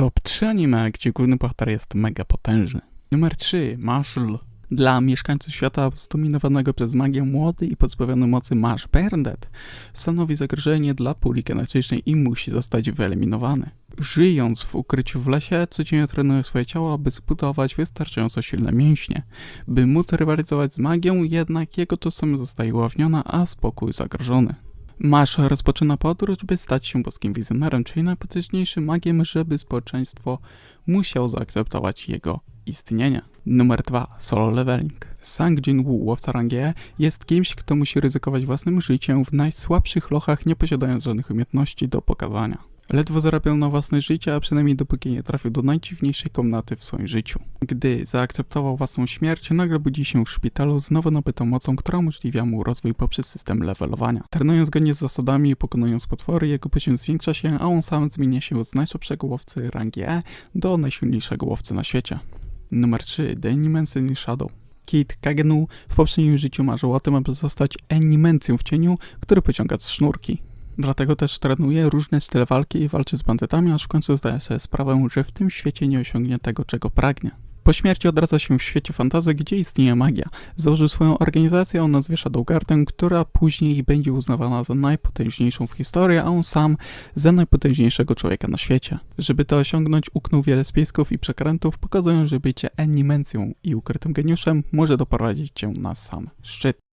Top 3 anime, gdzie główny bohater jest mega potężny. Numer 3. Marshall. Dla mieszkańców świata zdominowanego przez magię młody i pozbawiony mocy Marsh Berndet stanowi zagrożenie dla puli genetycznej i musi zostać wyeliminowany. Żyjąc w ukryciu w lesie, codziennie trenuje swoje ciało, aby zbudować wystarczająco silne mięśnie. By móc rywalizować z magią, jednak jego czasem zostaje ujawniona, a spokój zagrożony. Masz rozpoczyna podróż, by stać się boskim wizjonerem, czyli najpotężniejszym magiem, żeby społeczeństwo musiało zaakceptować jego istnienie. Numer 2. Solo leveling. Sang Jin-woo, łowca rangi E, jest kimś, kto musi ryzykować własnym życiem w najsłabszych lochach, nie posiadając żadnych umiejętności do pokazania. Ledwo zarabiał na własne życie, a przynajmniej dopóki nie trafił do najdziwniejszej komnaty w swoim życiu. Gdy zaakceptował własną śmierć, nagle budzi się w szpitalu z nowo nabytą mocą, która umożliwia mu rozwój poprzez system levelowania. Trenując zgodnie z zasadami i pokonując potwory, jego poziom zwiększa się, a on sam zmienia się z najsłabszego łowcy rangi E do najsilniejszego łowcy na świecie. Numer 3. The Animency Shadow. Kit Kagenu w poprzednim życiu marzył o tym, aby zostać enimencją w cieniu, który pociąga za sznurki. Dlatego też trenuje różne style walki i walczy z bandytami, aż w końcu zdaje sobie sprawę, że w tym świecie nie osiągnie tego, czego pragnie. Po śmierci odradza się w świecie fantazy, gdzie istnieje magia. Założył swoją organizację o nazwie Shadow Garden, która później będzie uznawana za najpotężniejszą w historii, a on sam za najpotężniejszego człowieka na świecie. Żeby to osiągnąć, uknął wiele spisków i przekrętów, pokazując, że bycie enimencją i ukrytym geniuszem może doprowadzić cię na sam szczyt.